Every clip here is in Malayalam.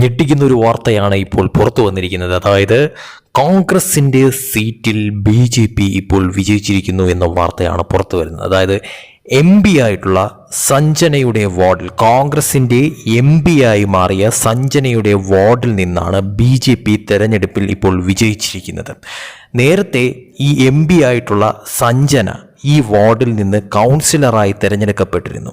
ഞെട്ടിക്കുന്ന ഒരു വാർത്തയാണ് ഇപ്പോൾ പുറത്തു വന്നിരിക്കുന്നത്. അതായത് കോൺഗ്രസിന്റെ സീറ്റിൽ ബി ജെ പി ഇപ്പോൾ വിജയിച്ചിരിക്കുന്നു എന്ന വാർത്തയാണ് പുറത്തു വരുന്നത്. അതായത് എം പി ആയിട്ടുള്ള സഞ്ജനയുടെ വാർഡിൽ കോൺഗ്രസിന്റെ എം പി ആയി മാറിയ സഞ്ജനയുടെ വാർഡിൽ നിന്നാണ് ബി ജെ പി തെരഞ്ഞെടുപ്പിൽ ഇപ്പോൾ വിജയിച്ചിരിക്കുന്നത്. നേരത്തെ ഈ എം പി ആയിട്ടുള്ള സഞ്ജന ഈ വാർഡിൽ നിന്ന് കൗൺസിലറായി തിരഞ്ഞെടുക്കപ്പെട്ടിരുന്നു.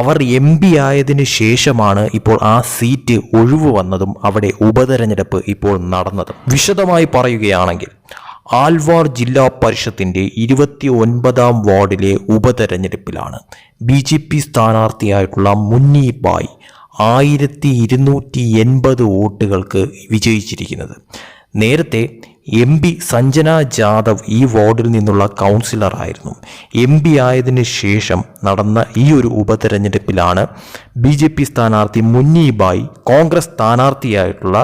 അവർ എം പി ആയതിന് ശേഷമാണ് ഇപ്പോൾ ആ സീറ്റ് ഒഴിവ് വന്നതും അവിടെ ഉപതെരഞ്ഞെടുപ്പ് ഇപ്പോൾ നടന്നതും. വിശദമായി പറയുകയാണെങ്കിൽ ആൽവാർ ജില്ലാ പരിഷത്തിന്റെ ഇരുപത്തി ഒൻപതാം വാർഡിലെ ഉപതെരഞ്ഞെടുപ്പിലാണ് ബി ജെ പി സ്ഥാനാർത്ഥിയായിട്ടുള്ള മുന്നി ബായ് ആയിരത്തി ഇരുന്നൂറ്റി എൺപത് വോട്ടുകൾക്ക് വിജയിച്ചിരിക്കുന്നത്. നേരത്തെ എം പി സഞ്ജന ജാദവ് ഈ വാർഡിൽ നിന്നുള്ള കൗൺസിലറായിരുന്നു എം പി ആയതിനു ശേഷം നടന്ന ഈ ഒരു ഉപതെരഞ്ഞെടുപ്പിലാണ് ബി ജെ പി സ്ഥാനാർത്ഥി മുന്നീബായി കോൺഗ്രസ് സ്ഥാനാർത്ഥിയായിട്ടുള്ള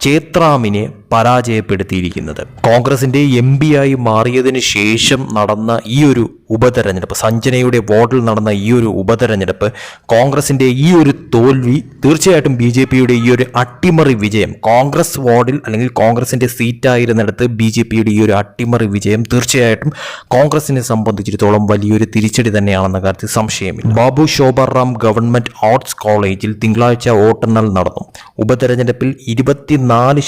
ചേത്രാമിനെ പരാജയപ്പെടുത്തിയിരിക്കുന്നത്. കോൺഗ്രസിന്റെ എം ആയി മാറിയതിനു ശേഷം നടന്ന ഈ ഒരു ഉപതെരഞ്ഞെടുപ്പ് സഞ്ജനയുടെ വോട്ടിൽ നടന്ന ഈ ഒരു ഉപതെരഞ്ഞെടുപ്പ് കോൺഗ്രസിന്റെ ഈ ഒരു തോൽവി തീർച്ചയായിട്ടും ബി ജെ പിയുടെ ഈ ഒരു അട്ടിമറി വിജയം കോൺഗ്രസ് വാർഡിൽ അല്ലെങ്കിൽ കോൺഗ്രസിന്റെ സീറ്റായിരുന്നിടത്ത് ബി ജെ പിയുടെ ഈ ഒരു അട്ടിമറി വിജയം തീർച്ചയായിട്ടും കോൺഗ്രസിനെ സംബന്ധിച്ചിടത്തോളം വലിയൊരു തിരിച്ചടി തന്നെയാണെന്ന കാര്യത്തിൽ സംശയമില്ല. ബാബു ശോഭറാം ഗവൺമെന്റ് ആർട്സ് കോളേജിൽ തിങ്കളാഴ്ച വോട്ടെണ്ണൽ നടന്നു. ഉപതെരഞ്ഞെടുപ്പിൽ ഇരുപത്തിനാല്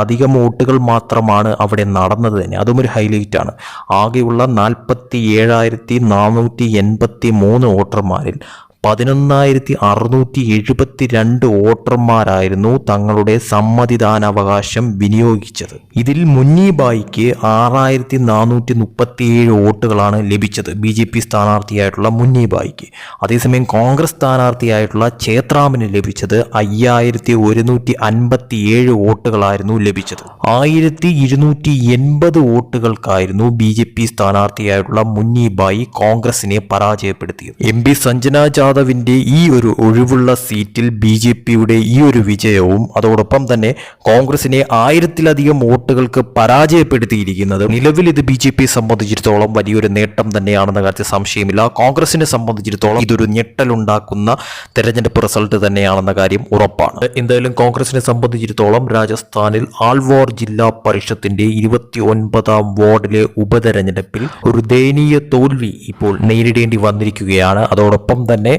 ശതമാനത്തിലധികം വോട്ടുകൾ മാത്രമാണ് അവിടെ നടന്നത് തന്നെ. അതും ഒരു ഹൈലൈറ്റ് ആണ്. ആകെയുള്ള നാൽപ്പത്തി ഏഴായിരത്തി നാനൂറ്റി എൺപത്തി മൂന്ന് വോട്ടർമാരിൽ പതിനൊന്നായിരത്തി അറുന്നൂറ്റി എഴുപത്തി രണ്ട് വോട്ടർമാരായിരുന്നു തങ്ങളുടെ സമ്മതിദാനാവകാശം വിനിയോഗിച്ചത്. ഇതിൽ മുന്നിബായിക്ക് ആറായിരത്തി നാനൂറ്റി മുപ്പത്തിയേഴ് വോട്ടുകളാണ് ലഭിച്ചത്. ബി ജെ പി സ്ഥാനാർത്ഥിയായിട്ടുള്ള മുന്നിബായിക്ക്. അതേസമയം കോൺഗ്രസ് സ്ഥാനാർത്ഥിയായിട്ടുള്ള ചേത്രാമിന് ലഭിച്ചത് അയ്യായിരത്തി ഒരുന്നൂറ്റി അൻപത്തി ഏഴ് വോട്ടുകളായിരുന്നു ലഭിച്ചത്. ആയിരത്തി ഇരുന്നൂറ്റി എൺപത് വോട്ടുകൾക്കായിരുന്നു ബി ജെ പി സ്ഥാനാർത്ഥിയായിട്ടുള്ള മുന്നിബായി കോൺഗ്രസിനെ പരാജയപ്പെടുത്തിയത്. എം പി സഞ്ജന ജാദവിന്റെ ഈ ഒരു ഒഴിവുള്ള സീറ്റിൽ ബി ജെ പിയുടെ ഈ ഒരു വിജയവും അതോടൊപ്പം തന്നെ കോൺഗ്രസിനെ ആയിരത്തിലധികം വോട്ടുകൾക്ക് പരാജയപ്പെടുത്തിയിരിക്കുന്നത്. നിലവിൽ ഇത് ബി ജെ സംബന്ധിച്ചിടത്തോളം വലിയൊരു നേട്ടം തന്നെയാണെന്ന കാര്യത്തിൽ സംശയമില്ല. കോൺഗ്രസിനെ സംബന്ധിച്ചിടത്തോളം ഇതൊരു ഞെട്ടലുണ്ടാക്കുന്ന തെരഞ്ഞെടുപ്പ് റിസൾട്ട് തന്നെയാണെന്ന കാര്യം ഉറപ്പാണ്. എന്തായാലും കോൺഗ്രസിനെ സംബന്ധിച്ചിടത്തോളം രാജസ്ഥാനിൽ ആൽവാർ ജില്ലാ പരിഷത്തിന്റെ ഇരുപത്തി ഒൻപതാം വാർഡിലെ ഉപതെരഞ്ഞെടുപ്പിൽ ഒരു ദയനീയ തോൽവി ഇപ്പോൾ നേരിടേണ്ടി വന്നിരിക്കുകയാണ്. അതോടൊപ്പം തന്നെ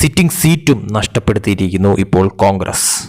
സിറ്റിംഗ് സീറ്റും നഷ്ടപ്പെടുത്തിയിരിക്കുന്നു ഇപ്പോൾ കോൺഗ്രസ്.